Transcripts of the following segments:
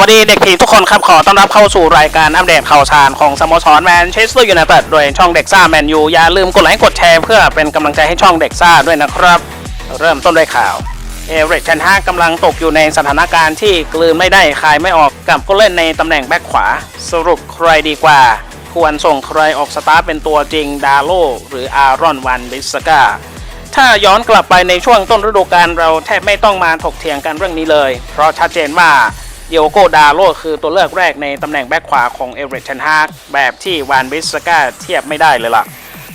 วัสดีเด็กผีทุกคนครับขอต้อนรับเข้าสู่รายการอัปเดตข่าวสารของสโมสรแมนเชสเตอร์ยูไนเต็ดโดยช่องเด็กซ่าแมนยูอย่าลืมกดไลค์กดแชร์เพื่อเป็นกำลังใจให้ช่องเด็กซ่าด้วยนะครับ เริ่มต้นด้วยข่าว เอเวอเรตเชนฮากำลังตกอยู่ในสถานการณ์ที่กลืนไม่ได้คายไม่ออกกับผู้เล่นในตำแหน่งแบ็คขวา สรุปใครดีกว่า ควรส่งใครออกสตาร์เป็นตัวจริงดาโลหรืออารอนวันบิสกาถ้าย้อนกลับไปในช่วงต้นฤดูกาลเราแทบไม่ต้องมาถกเถียงกันเรื่องนี้เลย เพราะชัดเจนว่า เดียโกดาโลคือตัวเลือกแรกในตำแหน่งแบ็คขวาของเอเวอเรตเชนฮากแบบที่วานบิสกาเทียบไม่ได้เลยล่ะ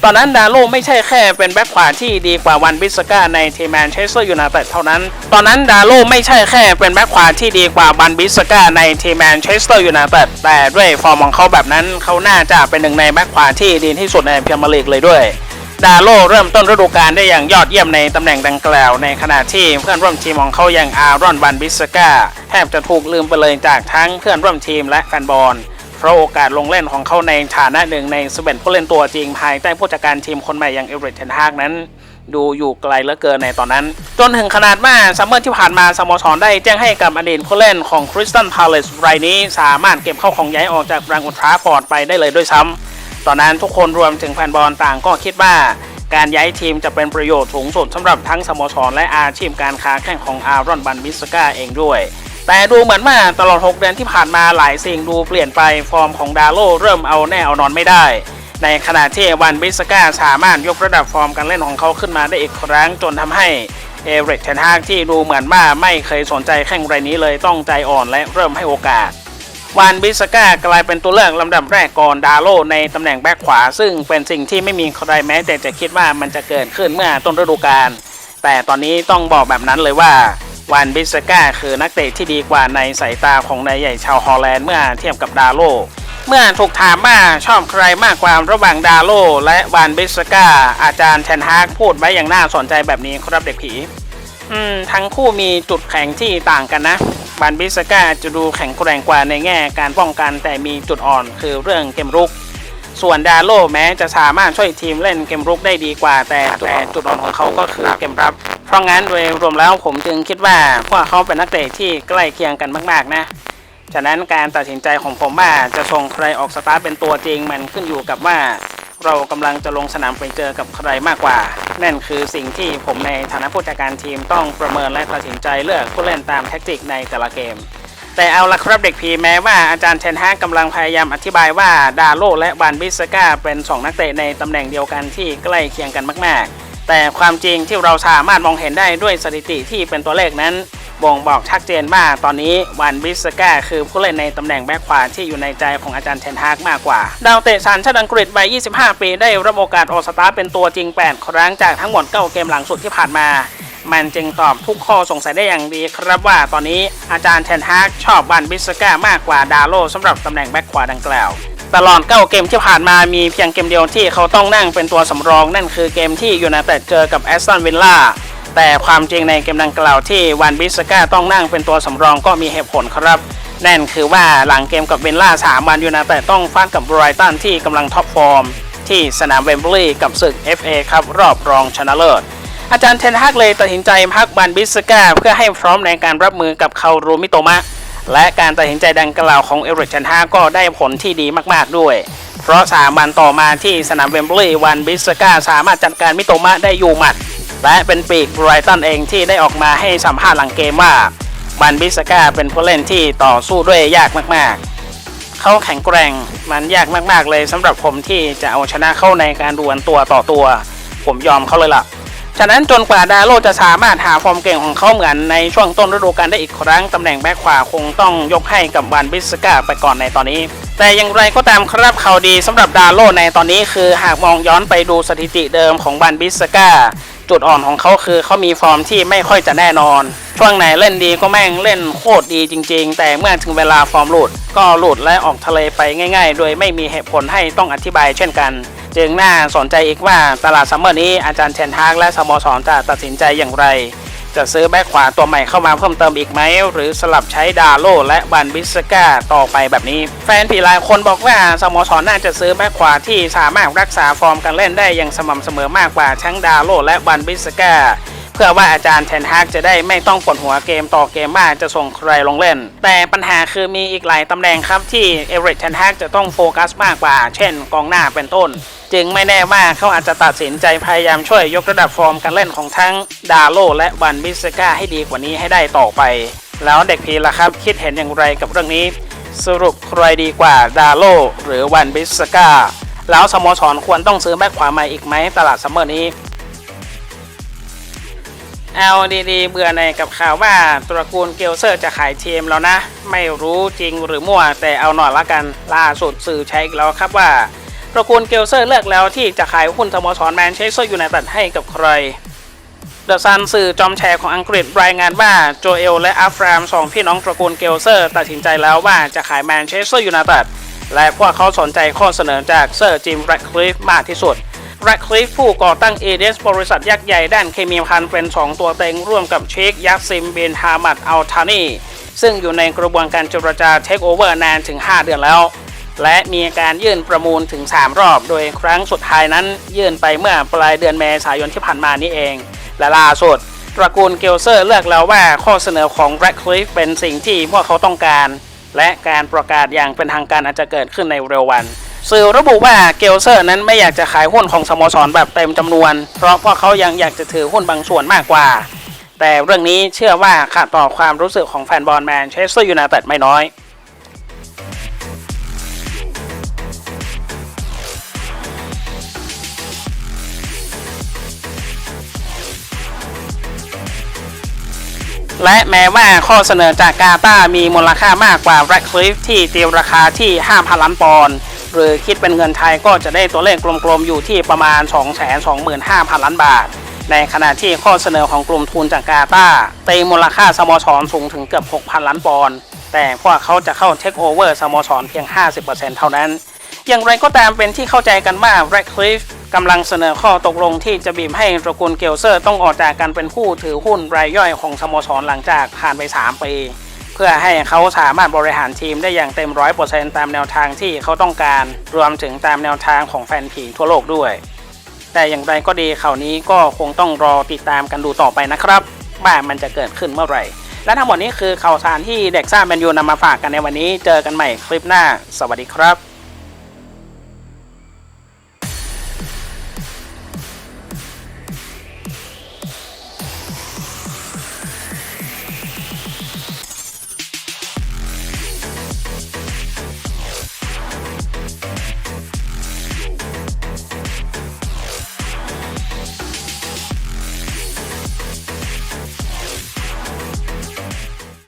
ตอนนั้นดาโลไม่ใช่แค่เป็นแบ็คขวาที่ดีกว่าวันบิสกาในทีมแมนเชสเตอร์ยูไนเต็ดเท่านั้น ตอนนั้นดาโลไม่ใช่แค่เป็นแบ็คขวาที่ดีกว่าวันบิสกาในทีมแมนเชสเตอร์ยูไนเต็ดแต่ด้วยฟอร์มของเขาแบบนั้นเขาน่าจะเป็นหนึ่งในแบ็คขวาที่ดีที่สุดในพรีเมียร์ลีกเลยด้วยดาโลเริ่มต้นฤดูกาลได้อย่างยอดเยี่ยมในตำแหน่งดังกล่าว ในขณะที่เพื่อนร่วมทีมของเขาอย่างอารอนวันบิสกา แทบจะถูกลืมไปเลยจากทั้งเพื่อนร่วมทีมและแฟนบอลเพราะโอกาสลงเล่นของเขาในฐานะหนึ่งในสเวนผู้เล่นตัวจริงภายใต้ผู้จัดการทีมคนใหม่อย่างเอเวอเรตเทนฮากนั้น ดูอยู่ไกลเหลือเกินในตอนนั้น จนถึงขนาดว่าซัมเมอร์ที่ผ่านมาสโมสรได้แจ้งให้กับอดีตผู้เล่นของคริสตันพาเลสรายนี้ สามารถเก็บเข้าของย้ายออกจากรังอุลตราฟอร์ดไปได้เลยด้วยซ้ำตอนนั้นทุกคนรวมถึงแฟนบอลต่างก็คิดว่า การย้ายทีมจะเป็นประโยชน์สูงสุดสำหรับทั้งสโมสรและอาชีพการค้าแข่งของอารอนบันบิสกาเองด้วย แต่ดูเหมือนว่าตลอด 6 เดือนที่ผ่านมาหลายสิ่งดูเปลี่ยนไปฟอร์มของดาโลเริ่มเอาแน่เอานอนไม่ได้ ในขณะที่วันบิสกาสามารถยกระดับฟอร์มการเล่นของเขาขึ้นมาได้อีกครั้งจนทำให้เอเวอเรตเทนฮากที่ดูเหมือนว่าไม่เคยสนใจแข่งรายนี้เลยต้องใจอ่อนและเริ่มให้โอกาสวานบิสกากลายเป็นตัวเลือกลำดับแรกก่อนดาโลในตำแหน่งแบ็คขวา ซึ่งเป็นสิ่งที่ไม่มีใครแม้แต่จะคิดว่ามันจะเกิดขึ้นเมื่อต้นฤดูกาลแต่ตอนนี้ต้องบอกแบบนั้นเลยว่า วานบิสกาคือนักเตะที่ดีกว่าในสายตาของนายใหญ่ชาวฮอลแลนด์เมื่อเทียบกับดาโล เมื่อถูกถามว่าชอบใครมากกว่าระหว่างดาโล และวานบิสกาอาจารย์แทนฮากพูดไว้อย่างน่าสนใจแบบนี้ครับเด็กผีอืมทั้งคู่มีจุดแข็งที่ต่างกันนะบานบิสกาจะดูแข็งแกร่งกว่าในแง่การป้องกันแต่มีจุดอ่อนคือเรื่องเกมรุก ส่วนดาโลแม้จะสามารถช่วยทีมเล่นเกมรุกได้ดีกว่า แต่แต่จุดอ่อนของเขาก็คือเกมรับ เพราะงั้นโดยรวมแล้วผมจึงคิดว่าพวกเขาเป็นนักเตะที่ใกล้เคียงกันมาก ๆ นะฉะนั้นการตัดสินใจของผมว่าจะส่งใครออกสตาร์ทเป็นตัวจริงมันขึ้นอยู่กับว่า เรากำลังจะลงสนามไปเจอกับใครมากกว่า นั่นคือสิ่งที่ผมในฐานะผู้จัดการทีมต้องประเมินและตัดสินใจเลือกผู้เล่นตามแท็กติกในแต่ละเกม แต่เอาละครับเด็กพีแม้ว่าอาจารย์เทนฮากกำลังพยายามอธิบายว่าดาโลและบานบิสกาเป็น 2 นักเตะในตำแหน่งเดียวกันที่ใกล้เคียงกันมาก ๆ แต่ความจริงที่เราสามารถมองเห็นได้ด้วยสถิติที่เป็นตัวเลขนั้น บ่งบอกชัดเจนว่าตอนนี้วันบิสกาคือผู้เล่นในตำแหน่งแบ็คขวาที่อยู่ในใจของอาจารย์เทนฮากมากกว่า ดาวเตะสัญชาติอังกฤษวัย 25 ปีได้รับโอกาสออกสตาร์เป็นตัวจริง 8 ครั้งจากทั้งหมด 9 เกมหลังสุดที่ผ่านมา มันจึงตอบทุกข้อสงสัยได้อย่างดีครับว่าตอนนี้อาจารย์เทนฮากชอบวันบิสกามากกว่าดาโลสำหรับตำแหน่งแบ็คขวาดังกล่าวตลอด9เกมที่ผ่านมามีเพียงเกมเดียวที่เขาต้องนั่งเป็นตัวสำรอง นั่นคือเกมที่ยูไนเต็ดเจอกับแอสตันวิลล่าแต่ความจริงในเกมดังกล่าวที่วันบิสกาต้องนั่งเป็นตัวสำรองก็มีเหตุผลครับนั่นคือว่าหลังเกมกับเวนล่า3วันยูไนเต็ดต้องฟาดกับไบรตันที่กำลังท็อปฟอร์ม ที่สนามเวมบลีย์กับศึก FA ครับรอบรองชนะเลิศ อาจารย์เทนฮากเลยตัดสินใจพักบันบิสกาเพื่อให้พร้อมในการรับมือกับคารูมิโตมะ และการตัดสินใจดังกล่าวของเอริกเทนฮากก็ได้ผลที่ดีมากๆด้วย เพราะสามวันต่อมาที่สนามเวมบลีย์วันบิสกาสามารถจัดการมิโตมะได้อยู่หมัด และเป็นปีกไบรตันเองที่ได้ออกมาให้สัมภาษณ์หลังเกมว่าบันบิสกาเป็นผู้เล่นที่ต่อสู้ด้วยยากมากๆ เขาแข็งแกร่งมันยากมากๆเลยสำหรับผมที่จะเอาชนะเข้าในการดวลตัวต่อตัว ผมยอมเขาเลยล่ะ ฉะนั้นจนกว่าดาโลจะสามารถหาฟอร์มเก่งของเขาเหมือนในช่วงต้นฤดูกาลได้อีกครั้ง ตำแหน่งแบ็คขวาคงต้องยกให้กับวันบิสกาไปก่อนในตอนนี้ แต่อย่างไรก็ตามครับข่าวดีสำหรับดาโลในตอนนี้คือหากมองย้อนไปดูสถิติเดิมของวันบิสกาจุดอ่อนของเขาคือเขามีฟอร์มที่ไม่ค่อยจะแน่นอน ช่วงไหนเล่นดีก็แม่งเล่นโคตรดีจริง ๆ แต่เมื่อถึงเวลาฟอร์มหลุด ก็หลุดและออกทะเลไปง่าย ๆ โดยไม่มีเหตุผลให้ต้องอธิบายเช่นกัน จึงน่าสนใจอีกว่าตลาดซัมเมอร์นี้อาจารย์เทนฮากและสโมสรจะตัดสินใจอย่างไร จะซื้อแบ็คขวาตัวใหม่เข้ามาเพิ่มเติมอีกไหม หรือสลับใช้ดาโลและบันบิสกาต่อไปแบบนี้ แฟนผีหลายคนบอกว่าสโมสรน่าจะซื้อแบ็คขวาที่สามารถรักษาฟอร์มการเล่นได้อย่างสม่ำเสมอมากกว่าทั้งดาโลและบันบิสกาพื่อว่าอาจารย์เทนฮากจะได้ไม่ต้องปวดหัวเกมต่อเกมว่าจะส่งใครลงเล่น แต่ปัญหาคือมีอีกหลายตำแหน่งครับที่เอเวอเรตเทนฮากจะต้องโฟกัสมากกว่า เช่นกองหน้าเป็นต้น จึงไม่แน่ว่าเขาอาจจะตัดสินใจพยายามช่วยยกระดับฟอร์มการเล่นของทั้งดาโลและบันบิสกาให้ดีกว่านี้ให้ได้ต่อไป แล้วเด็กพีล่ะครับคิดเห็นอย่างไรกับเรื่องนี้ สรุปใครดีกว่าดาโลหรือวันบิสกาแล้วสโมสรควรต้องซื้อแบ็คขวาใหม่อีกไหมตลาดซัมเมอร์นี้เอาดีๆเบื่อในกับข่าวว่าตระกูลเกลเซอร์จะขายทีมแล้วนะ ไม่รู้จริงหรือมั่วแต่เอาหน่อยละกันล่าสุดสื่อใช้อีกแล้วครับว่า ตระกูลเกลเซอร์เลือกแล้วที่จะขายหุ้นสโมสรแมนเชสเตอร์ยูไนเต็ดให้กับใครเดอะซันสื่อจอมแชร์ของอังกฤษรายงานว่าโจเอลและอัฟรามสองพี่น้องตระกูลเกลเซอร์ตัดสินใจแล้วว่าจะขายแมนเชสเตอร์ยูไนเต็ดและพวกเขาสนใจข้อเสนอจากเซอร์จิมแรดคลิฟมากที่สุดแรดคลิฟผู้ก่อตั้งเอเดสบริษัทยักษ์ใหญ่ด้านเคมีพันเป็น 2 ตัวเต็งร่วมกับเชคยักซิมเบนฮามัดอัลทานีซึ่งอยู่ในกระบวนการเจรจาเทคโอเวอร์นานถึง 5 เดือนแล้ว และมีการยื่นประมูลถึง 3 รอบ โดยครั้งสุดท้ายนั้นยื่นไปเมื่อปลายเดือนเมษายนที่ผ่านมานี้เอง และล่าสุดตระกูลเกลเซอร์เลือกแล้วว่าข้อเสนอของแรดคลิฟเป็นสิ่งที่พวกเขาต้องการ และการประกาศอย่างเป็นทางการอาจจะเกิดขึ้นในเร็ววัน สื่อระบุว่าเกลเซอร์นั้นไม่อยากจะขายหุ้นของสโมสรแบบเต็มจำนวน เพราะพวกเขายังอยากจะถือหุ้นบางส่วนมากกว่า แต่เรื่องนี้เชื่อว่าขัดต่อความรู้สึกของแฟนบอลแมนเชสเตอร์ยูไนเต็ดไม่น้อย และแม้ว่าข้อเสนอจากกาตามีมูลค่ามากกว่าแรดคลิฟที่ตีราคาที่ 5,000 ล้านปอนด์หรือคิดเป็นเงินไทยก็จะได้ตัวเลขกลมๆอยู่ที่ประมาณ 225,000 ล้านบาท ในขณะที่ข้อเสนอของกลุ่มทุนจากกาตาตีมูลค่าสโมสรสูงถึงเกือบ 6,000 ล้านปอนด์แต่พวกเขาจะเข้าเทคโอเวอร์สโมสรเพียง 50%เท่านั้น อย่างไรก็ตามเป็นที่เข้าใจกันว่าแรดคลิฟ กำลังเสนอข้อตกลงที่จะบีบให้ตระกูลเกลเซอร์ต้องออกจากการเป็นผู้ถือหุ้นรายย่อยของสโมสรหลังจากผ่านไป 3 ปี เพื่อให้เขาสามารถบริหารทีมได้อย่างเต็มร้อยเปอร์เซ็นต์ตามแนวทางที่เขาต้องการ รวมถึงตามแนวทางของแฟนผีทั่วโลกด้วย แต่อย่างไรก็ดีข่าวนี้ก็คงต้องรอติดตามกันดูต่อไปนะครับว่ามันจะเกิดขึ้นเมื่อไหร่ และทั้งหมดนี้คือข่าวสารที่เด็กซ่าแมนยูนำมาฝากกันในวันนี้ เจอกันใหม่คลิปหน้า สวัสดีครับ